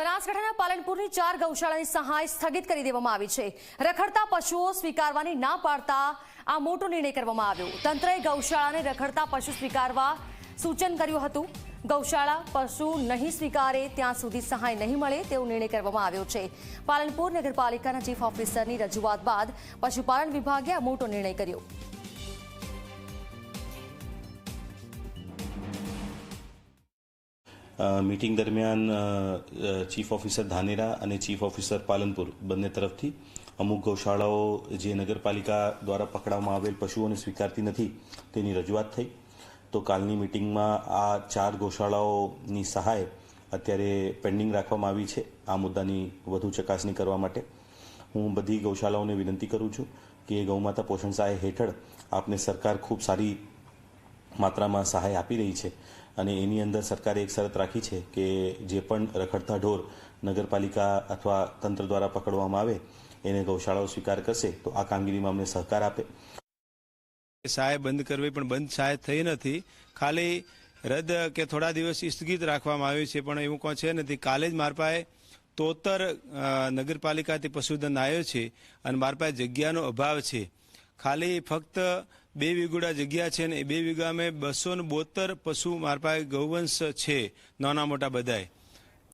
બનાસકાંઠાના પાલનપુરની ચાર ગૌશાળાની સહાય સ્થગિત કરી દેવામાં આવી છે. રખડતા પશુઓ સ્વીકારવાની ના પાડતા આ મોટો નિર્ણય કરવામાં આવ્યો. તંત્રએ ગૌશાળાને રખડતા પશુ સ્વીકારવા સૂચન કર્યું હતું. ગૌશાળા પશુ નહીં સ્વીકારે ત્યાં સુધી સહાય નહીં મળે તેવો નિર્ણય કરવામાં આવ્યો છે. પાલનપુર નગરપાલિકાના ચીફ ઓફિસરની રજૂઆત બાદ પશુપાલન વિભાગે આ મોટો નિર્ણય કર્યો. મીટિંગ દરમિયાન ચીફ ઓફિસર ધાનેરા અને ચીફ ઓફિસર પાલનપુર બંને તરફથી અમુક ગૌશાળાઓ જે નગરપાલિકા દ્વારા પકડવામાં આવેલ પશુઓને સ્વીકારતી નથી તેની રજૂઆત થઈ. તો કાલની મિટિંગમાં આ ચાર ગૌશાળાઓની સહાય અત્યારે પેન્ડિંગ રાખવામાં આવી છે આ મુદ્દાની વધુ ચકાસણી કરવા માટે. હું બધી ગૌશાળાઓને વિનંતી કરું છું કે ગૌમાતા પોષણ સહાય હેઠળ આપને સરકાર ખૂબ સારી માત્રામાં સહાય આપી રહી છે. અને એની અંદર સરકારે એક શરત રાખી છે કે જે પણ રખડતા ઢોર નગરપાલિકા અથવા તંત્ર દ્વારા પકડવામાં આવે, એને ગૌશાળાઓ સ્વીકાર કરશે, તો આ કામગીરીમાં અમને સહકાર આપે. સહાય બંધ કરવી પણ બંધ સહાય થઈ નથી. ખાલી રદ કે થોડા દિવસ સ્થગિત રાખવામાં આવ્યું છે, પણ એવું કોઈ છે નથી. કાલે જ મારા પાસે તોતર નગરપાલિકાથી પશુધન આવ્યો છે અને મારા પાસે જગ્યાનો અભાવ છે. ખાલી ફક્ત બે વીઘોડા જગ્યા છે ને એ બે વીઘામાં બસો ને બોતેર પશુ મારા પાસે ગૌવંશ છે. નાના મોટા બધાય.